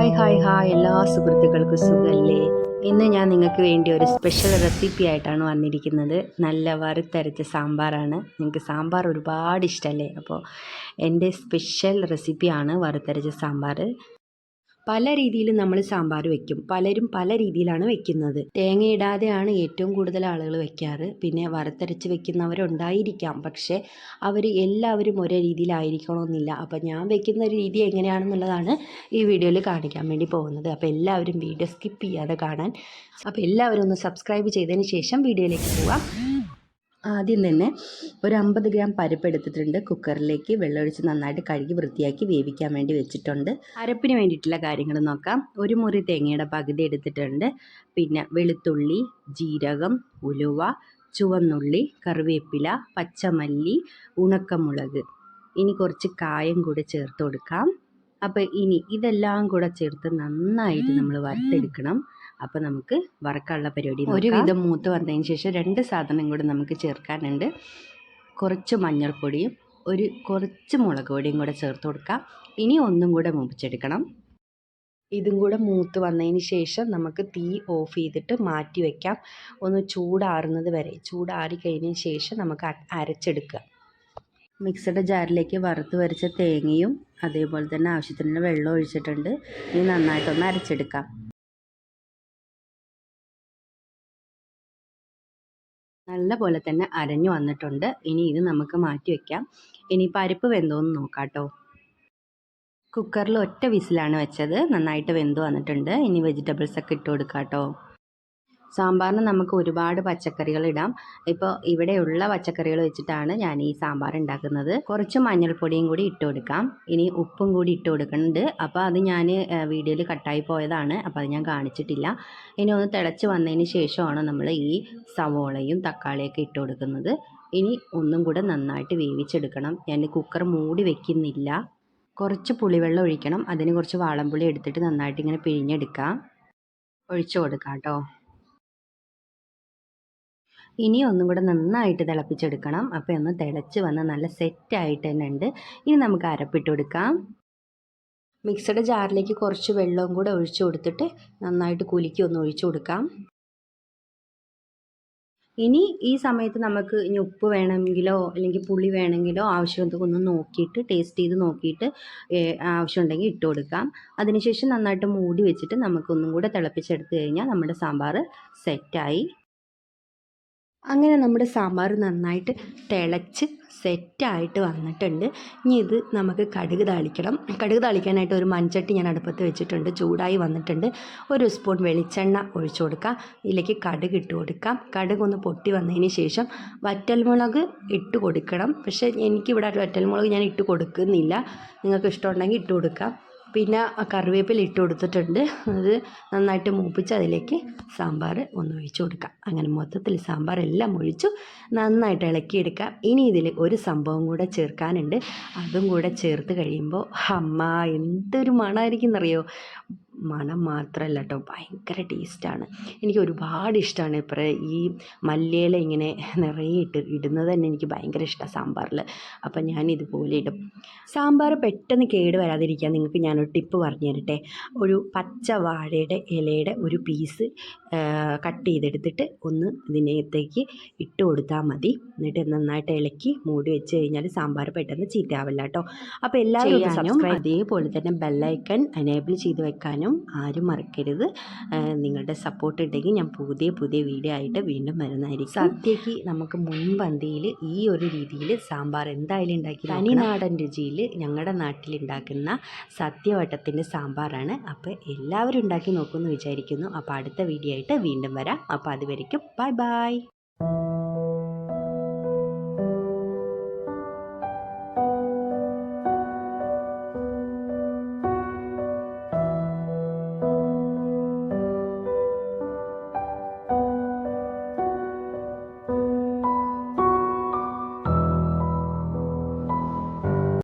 Hi hi hi. എല്ലാ സുഹൃത്തുക്കൾക്കും സുഖമല്ലേ ഇന്ന് ഞാൻ നിങ്ങൾക്ക് വേണ്ടി ഒരു സ്പെഷ്യൽ റെസിപ്പി ആയിട്ടാണ് വന്നിരിക്കുന്നത്. നല്ല വറുത്തരച്ച സാമ്പാറാണ്. നിങ്ങൾക്ക് സാമ്പാർ ഒരുപാട് ഇഷ്ടമല്ലേ അപ്പോൾ എന്റെ സ്പെഷ്യൽ റെസിപ്പിയാണ് വറുത്തരച്ച സാമ്പാർ പല രീതിയിൽ നമ്മൾ സാമ്പാർ വെക്കും. പലരും പല രീതിയിലാണ് വെക്കുന്നത്. തേങ്ങ ഇടാതെയാണ് ഏറ്റവും കൂടുതൽ ആളുകൾ വെക്കാറ്. പിന്നെ വറുത്തരച്ച് വെക്കുന്നവരുണ്ടായിരിക്കാം. പക്ഷേ അവർ എല്ലാവരും ഒരേ രീതിയിലായിരിക്കണമെന്നില്ല. അപ്പോൾ ഞാൻ വെക്കുന്ന രീതി എങ്ങനെയാണെന്നുള്ളതാണ് ഈ വീഡിയോയിൽ കാണിക്കാൻ വേണ്ടി പോകുന്നത്. അപ്പോൾ എല്ലാവരും വീഡിയോ സ്കിപ്പ് ചെയ്യാതെ കാണാൻ. അപ്പോൾ എല്ലാവരും ഒന്ന് സബ്സ്ക്രൈബ് ചെയ്തതിന് ശേഷം വീഡിയോയിലേക്ക് പോവാം. ആദ്യം തന്നെ ഒരു അമ്പത് ഗ്രാം പരിപ്പ് എടുത്തിട്ടുണ്ട് കുക്കറിലേക്ക്. വെള്ളമൊഴിച്ച് നന്നായിട്ട് കഴുകി വൃത്തിയാക്കി വേവിക്കാൻ വേണ്ടി വെച്ചിട്ടുണ്ട്. അരപ്പിന് വേണ്ടിയിട്ടുള്ള കാര്യങ്ങൾ നോക്കാം. ഒരു മുറി തേങ്ങയുടെ പകുതി എടുത്തിട്ടുണ്ട്. പിന്നെ വെളുത്തുള്ളി ജീരകം ഉലുവ ചുവന്നുള്ളി കറിവേപ്പില പച്ചമല്ലി ഉണക്കമുളക്. ഇനി കുറച്ച് കായം കൂടെ ചേർത്ത് കൊടുക്കാം. അപ്പോൾ ഇനി ഇതെല്ലാം കൂടെ ചേർത്ത് നന്നായിട്ട് നമ്മൾ വറുത്തെടുക്കണം. അപ്പോൾ നമുക്ക് വറക്കാനുള്ള പരിപാടി ഒരുവിധം മൂത്ത് വന്നതിന് ശേഷം രണ്ട് സാധനം കൂടി നമുക്ക് ചേർക്കാനുണ്ട്. കുറച്ച് മഞ്ഞൾപ്പൊടിയും ഒരു കുറച്ച് മുളക് പൊടിയും കൂടെ ചേർത്ത് കൊടുക്കാം. ഇനി ഒന്നും കൂടെ മൂപ്പിച്ചെടുക്കണം. ഇതും കൂടെ മൂത്ത് വന്നതിന് ശേഷം നമുക്ക് തീ ഓഫ് ചെയ്തിട്ട് മാറ്റി വയ്ക്കാം ഒന്ന് ചൂടാറുന്നത് വരെ. ചൂടാറി കഴിഞ്ഞതിന് ശേഷം നമുക്ക് അരച്ചെടുക്കുക മിക്സഡ് ജാറിലേക്ക് വറുത്ത് വരച്ച തേങ്ങയും അതേപോലെ തന്നെ ആവശ്യത്തിന് വെള്ളം ഒഴിച്ചിട്ടുണ്ട്. ഇനി നന്നായിട്ടൊന്ന് അരച്ചെടുക്കാം. നല്ല പോലെ തന്നെ അരഞ്ഞു വന്നിട്ടുണ്ട്. ഇനി ഇത് നമുക്ക് മാറ്റി വയ്ക്കാം ഇനി പരിപ്പ് വെന്തോന്ന് നോക്കാം കേട്ടോ കുക്കറിൽ ഒറ്റ വിസിലാണ് വെച്ചത്. നന്നായിട്ട് വെന്ത് വന്നിട്ടുണ്ട്. ഇനി വെജിറ്റബിൾസ് ഒക്കെ ഇട്ട് കൊടുക്കാം കേട്ടോ സാമ്പാറിന് നമുക്ക് ഒരുപാട് പച്ചക്കറികൾ ഇടാം. ഇപ്പോൾ ഇവിടെയുള്ള പച്ചക്കറികൾ വെച്ചിട്ടാണ് ഞാൻ ഈ സാമ്പാർ ഉണ്ടാക്കുന്നത്. കുറച്ച് മഞ്ഞൾപ്പൊടിയും കൂടി ഇട്ട് കൊടുക്കാം. ഇനി ഉപ്പും കൂടി ഇട്ട് കൊടുക്കുന്നുണ്ട്. അപ്പോൾ അത് ഞാൻ വീഡിയോയിൽ കട്ടായി പോയതാണ്. അപ്പോൾ അത് ഞാൻ കാണിച്ചിട്ടില്ല. ഇനി ഒന്ന് തിളച്ച് വന്നതിന് ശേഷമാണ് നമ്മൾ ഈ സവോളയും തക്കാളിയൊക്കെ ഇട്ട് കൊടുക്കുന്നത്. ഇനി ഒന്നും കൂടെ നന്നായിട്ട് വേവിച്ചെടുക്കണം. ഞാൻ കുക്കർ മൂടി വെക്കുന്നില്ല. കുറച്ച് പുളിവെള്ളം ഒഴിക്കണം. അതിന് കുറച്ച് വാളംപുളി എടുത്തിട്ട് നന്നായിട്ട് ഇങ്ങനെ പിഴിഞ്ഞെടുക്കാം. ഒഴിച്ചു കൊടുക്കാം കേട്ടോ. ഇനി ഒന്നും കൂടെ നന്നായിട്ട് തിളപ്പിച്ചെടുക്കണം. അപ്പോൾ ഒന്ന് തിളച്ച് വന്ന് നല്ല സെറ്റായിട്ട് തന്നെ ഉണ്ട്. ഇനി നമുക്ക് അരപ്പിട്ട് കൊടുക്കാം. മിക്സഡ് ജാറിലേക്ക് കുറച്ച് വെള്ളവും കൂടെ ഒഴിച്ചു കൊടുത്തിട്ട് നന്നായിട്ട് കുലുക്കി ഒന്ന് ഒഴിച്ചു കൊടുക്കാം. ഇനി ഈ സമയത്ത് നമുക്ക് ഇനി ഉപ്പ് വേണമെങ്കിലോ അല്ലെങ്കിൽ പുളി വേണമെങ്കിലോ ആവശ്യമുണ്ടെങ്കിൽ ഒന്ന് നോക്കിയിട്ട് ടേസ്റ്റ് ചെയ്ത് നോക്കിയിട്ട് ആവശ്യമുണ്ടെങ്കിൽ ഇട്ട് കൊടുക്കാം. അതിനുശേഷം നന്നായിട്ട് മൂടി വെച്ചിട്ട് നമുക്കൊന്നും കൂടെ തിളപ്പിച്ചെടുത്ത് കഴിഞ്ഞാൽ നമ്മുടെ സാമ്പാർ സെറ്റായി അങ്ങനെ നമ്മുടെ സാമ്പാർ നന്നായിട്ട് തിളച്ച് സെറ്റായിട്ട് വന്നിട്ടുണ്ട്. ഇനി ഇത് നമുക്ക് കടുക് താളിക്കണം. കടുക് താളിക്കാനായിട്ട് ഒരു മൺചട്ടി ഞാൻ അടുപ്പത്ത് വെച്ചിട്ടുണ്ട്. ചൂടായി വന്നിട്ടുണ്ട്. ഒരു സ്പൂൺ വെളിച്ചെണ്ണ ഒഴിച്ചു കൊടുക്കാം. ഇതിലേക്ക് കടുക് ഇട്ട് കൊടുക്കാം. കടുക് ഒന്ന് പൊട്ടി വന്നതിന് ശേഷം വറ്റൽമുളക് ഇട്ട് കൊടുക്കണം. പക്ഷേ എനിക്കിവിടെ വറ്റൽമുളക് ഞാൻ ഇട്ട് കൊടുക്കുന്നില്ല. നിങ്ങൾക്ക് ഇഷ്ടമുണ്ടെങ്കിൽ ഇട്ട് കൊടുക്കാം. പിന്നെ കറിവേപ്പില ഇട്ട് കൊടുത്തിട്ടുണ്ട്. അത് നന്നായിട്ട് മൂപ്പിച്ച് അതിലേക്ക് സാമ്പാർ ഒന്ന് ഒഴിച്ച് കൊടുക്കാം. അങ്ങനെ മൊത്തത്തിൽ സാമ്പാർ എല്ലാം ഒഴിച്ചു നന്നായിട്ട് ഇളക്കിയെടുക്കാം. ഇനി ഇതിൽ ഒരു സംഭവം കൂടെ ചേർക്കാനുണ്ട്. അതും കൂടെ ചേർത്ത് കഴിയുമ്പോൾ അമ്മ എന്തൊരു മണമായിരിക്കും എന്നറിയോ മണം മാത്രമല്ല കേട്ടോ ഭയങ്കര ടേസ്റ്റാണ്. എനിക്ക് ഒരുപാട് ഇഷ്ടമാണ് ഇപ്പം ഈ മല്ലിയില ഇങ്ങനെ നിറയെ ഇട്ട് ഇടുന്നത് തന്നെ എനിക്ക് ഭയങ്കര ഇഷ്ടമാണ് സാമ്പാറിൽ അപ്പം ഞാൻ ഇതുപോലെ ഇടും. സാമ്പാർ പെട്ടെന്ന് കേട് വരാതിരിക്കാൻ നിങ്ങൾക്ക് ഞാനൊരു ടിപ്പ് പറഞ്ഞു തരട്ടെ. ഒരു പച്ച വാഴയുടെ ഇലയുടെ ഒരു പീസ് കട്ട് ചെയ്തെടുത്തിട്ട് ഒന്ന് ഇതിനകത്തേക്ക് ഇട്ട് കൊടുത്താൽ മതി. എന്നിട്ട് നന്നായിട്ട് ഇളക്കി മൂടി വെച്ച് കഴിഞ്ഞാൽ സാമ്പാർ പെട്ടെന്ന് ചീത്തയാവില്ല കേട്ടോ അപ്പോൾ എല്ലാവരും അതേപോലെ തന്നെ ബെല്ലൈക്കൺ എനേബിൾ ചെയ്ത് വെക്കാനും ചെയ്യാനും ആരും മറക്കരുത്. നിങ്ങളുടെ സപ്പോർട്ട് ഉണ്ടെങ്കിൽ ഞാൻ പുതിയ പുതിയ വീഡിയോ ആയിട്ട് വീണ്ടും വരുന്നതായിരിക്കും. സദ്യക്ക് നമുക്ക് മുൻപന്തിയിൽ ഈ ഒരു രീതിയിൽ സാമ്പാർ എന്തായാലും ഉണ്ടാക്കി തനിനാടൻ രുചിയിൽ ഞങ്ങളുടെ നാട്ടിൽ ഉണ്ടാക്കുന്ന സദ്യവട്ടത്തിന്റെ സാമ്പാറാണ്. അപ്പോൾ എല്ലാവരും ഉണ്ടാക്കി നോക്കുമെന്ന് വിചാരിക്കുന്നു. അപ്പോൾ അടുത്ത വീഡിയോ ആയിട്ട് വീണ്ടും വരാം. അപ്പോൾ അതുവരയ്ക്കും ബൈ ബൈ.